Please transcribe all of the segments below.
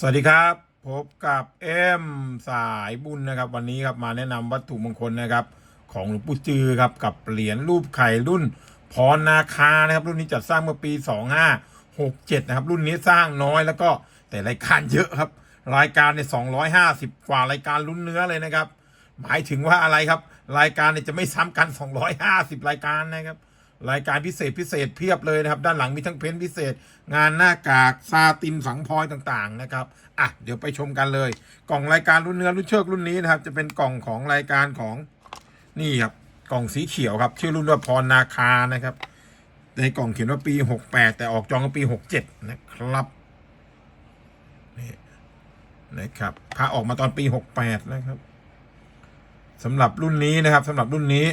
สวัสดีครับ พบกับเอ็มสายบุญนะครับ วันนี้ครับมาแนะนำวัตถุมงคลนะครับ ของหลวงปู่จือครับกับเหรียญรูปไข่รุ่นพรนาคานะครับ รุ่นนี้จัดสร้างเมื่อปี 2567 นะครับ รุ่นนี้สร้างน้อยแล้วก็แต่รายการเยอะครับ รายการใน 250 กว่ารายการลุ้นเนื้อเลยนะครับ หมายถึงว่าอะไรครับ รายการเนี่ยจะไม่ซ้ำกัน 250 รายการนะครับ รายการพิเศษพิเศษเพียบเลยนะครับ ด้านหลังมีทั้งเพ้นท์พิเศษ งานหน้ากากซาตินฝังพลอยต่างๆนะครับอะเดี๋ยวไปชมกันเลย กล่องรายการรุ่นเนื้อรุ่นเชือกรุ่นนี้นะครับ จะเป็นกล่องของรายการของนี่ครับกล่องสีเขียวครับ ชื่อรุ่นว่าพรนาคานะครับ ในกล่องเขียนว่าปี 68 แต่ออกจองก็ปี 67 นะครับนี่นะครับพาออกมาตอนปี 68 นะครับสำหรับรุ่นนี้นะครับสำหรับรุ่นนี้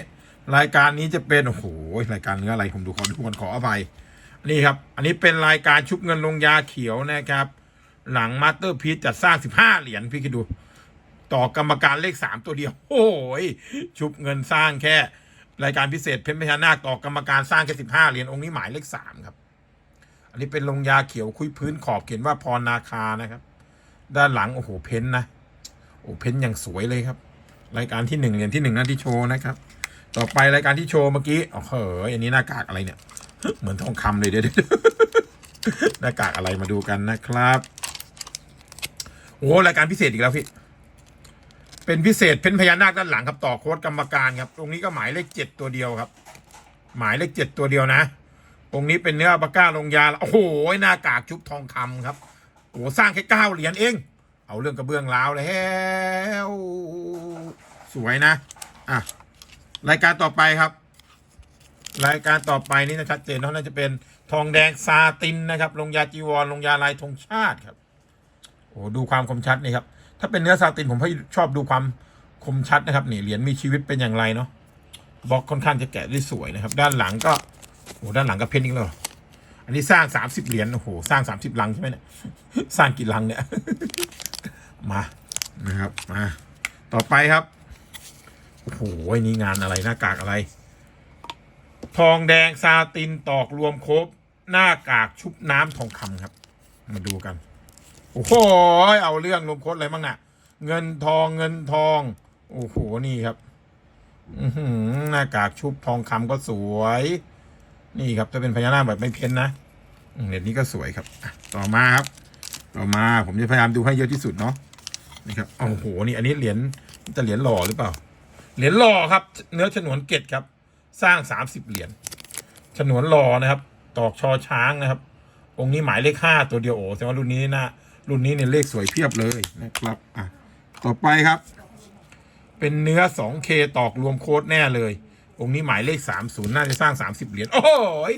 รายการนี้จะเป็นโอ้โหรายการเนื้ออะไรผมดูขอดูก่อนขออภัยนี่ครับ อันนี้เป็นรายการชุบเงินลงยาเขียวนะครับ หลังมาสเตอร์พี e จัดสร้าง15เหรียญพี่คิดดู ต่อกรรมการเลข3ตัวเดียว โอ้ยชุบเงินสร้างแค่ รายการพิเศษเพชรพญานาคต่อกรรมการสร้างแค่15เหรียญองค์นี้หมายเลข3ครับ อันนี้เป็นลงยาเขียวคุยพื้นขอบเขียนว่าพรนาคานะครับ ด้านหลังโอ้โหเพ้นนะโอ้เพ้นอย่างสวยเลยครับ รายการที่หนึ่งเหรียญที่หนึ่งนั่นที่โชว์นะครับ ต่อไปรายการที่โชว์เมื่อกี้โอ้โหอันนี้หน้ากากอะไรเนี่ย เหมือนทองคำเลยเดี๋ยวหน้ากากอะไรมาดูกันนะครับโอ้รายการพิเศษอีกแล้วพี่เป็นพิเศษเพ้นพญานาคด้านหลังครับต่อโค้ดกรรมการครับ ตรงนี้ก็หมายเลขเจ็ดตัวเดียวครับ หมายเลขเจ็ดตัวเดียวนะตรงนี้เป็นเนื้อปาก้าลงยาโอ้โหหน้ากากชุบทองคำครับโอ้โหสร้างแค่เก้าเหรียญเอง เอาเรื่องกระเบื้องล้าวแล้วสวยนะอะ รายการต่อไปครับ รายการต่อไปนี่นะชัดเจนเนาะน่าจะเป็นทองแดงซาตินนะครับ ลงยาจีวร ลงยาลายธงชาติครับ โอ้ดูความคมชัดนี่ครับ ถ้าเป็นเนื้อซาตินผมชอบดูความคมชัดนะครับนี่เหรียญมีชีวิตเป็นอย่างไรเนาะบล็อกค่อนข้างจะแกะได้สวยนะครับ ด้านหลังก็โอ้ด้านหลังก็เพ้นอีกแล้วเหรออันนี้สร้างสามสิบเหรียญโอ้โหสร้างสามสิบลังใช่ไหมเนี่ยสร้างกี่ลังเนี่ยมานะครับมาต่อไปครับ โอ้โหนี่งานอะไรหน้ากากอะไร ทองแดงซาตินตอกรวมครบ หน้ากากชุบน้ำทองคำครับ มาดูกัน โอ้โหเอาเรื่องรวมคตรอะไรบ้างน่ะ เงินทองเงินทอง โอ้โหนี่ครับอืหน้ากากชุบทองคำก็สวย นี่ครับถ้าเป็นพญานาคแบบไม่เพี้ยนนะเหรียญนี้ก็สวยครับ ต่อมาครับ ต่อมาผมจะพยายามดูให้เยอะที่สุดเนาะนี่ครับโอ้โหนี่อันนี้เหรียญจะเหรียญหล่อหรือเปล่า เหรียญหล่อครับ เนื้อฉนวนเกตครับ สร้างสามสิบเหรียญฉนวนหล่อนะครับ ตอกชอช้างนะครับ องค์นี้หมายเลขห้าตัวเดียวโอ้แสดงว่ารุ่นนี้นะรุ่นนี้เนี่ยเลขสวยเพียบเลยนะครับอะต่อไปครับ เป็นเนื้อ 2K ตอกรวมโค้ดแน่เลย องค์นี้หมายเลข 30 น่าจะสร้าง 30 เหรียญโอ้ย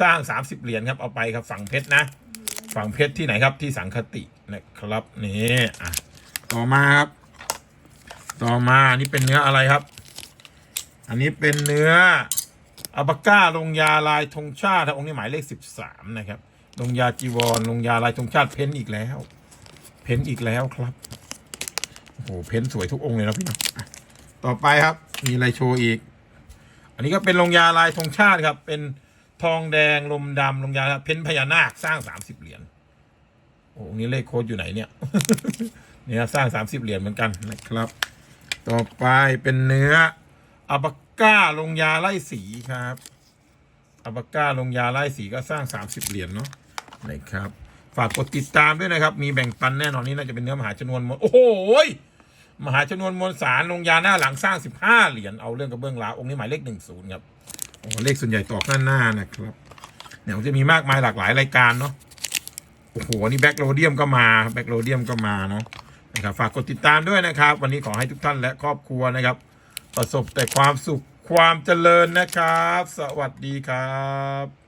สร้าง 30 เหรียญครับเอาไปครับฝั่งเพชรนะฝั่งเพชรที่ไหนครับที่สังคตินะครับนี่อะต่อมาครับ ต่อมาอันนี้เป็นเนื้ออะไรครับ อันนี้เป็นเนื้ออัลปาก้าลงยาลายธงชาติองค์นี้หมายเลข13นะครับลงยาจีวรลงยาลายธงชาติเพ้นท์อีกแล้ว เพ้นท์อีกแล้วครับโอ้โหเพ้นท์สวยทุกองค์เลยนะพี่นาะอะต่อไปครับ มีอะไรโชว์อีก อันนี้ก็เป็นลงยาลายธงชาติครับ เป็นทองแดงลมดำลงยาเพ้นท์พญานาคสร้าง30เหรียญโอ้องค์นี้เลขโค้ดอยู่ไหนเนี่ยเนี่ยสร้าง30เหรียญเหมือนกันนะครับ ต่อไปเป็นเนื้ออัลปาก้าลงยาไล่สีครับอัลปาก้าลงยาไล่สีก็สร้าง 30 เหรียญเนาะนะครับ ฝากกดติดตามด้วยนะครับ มีแบ่งปันแน่นอนนี่น่าจะเป็นเนื้อมหาชนวนมวลโอ้โหมหาชนวนมวลสารลงยาหน้าหลังสร้าง 15 เหรียญเอาเรื่องกระเบื้องลาวองค์นี้หมายเลข10ครับโอ้เลขส่วนใหญ่ตอกด้าหน้านะครับเนี่ยมันจะมีมากมายหลากหลายรายการเนาะโอ้โหนี่แบ็กโรเดียมก็มาแบ็กโรเดียมก็มาเนาะ นะครับฝากกดติดตามด้วยนะครับ วันนี้ขอให้ทุกท่านและครอบครัวนะครับ ประสบแต่ความสุขความเจริญนะครับ สวัสดีครับ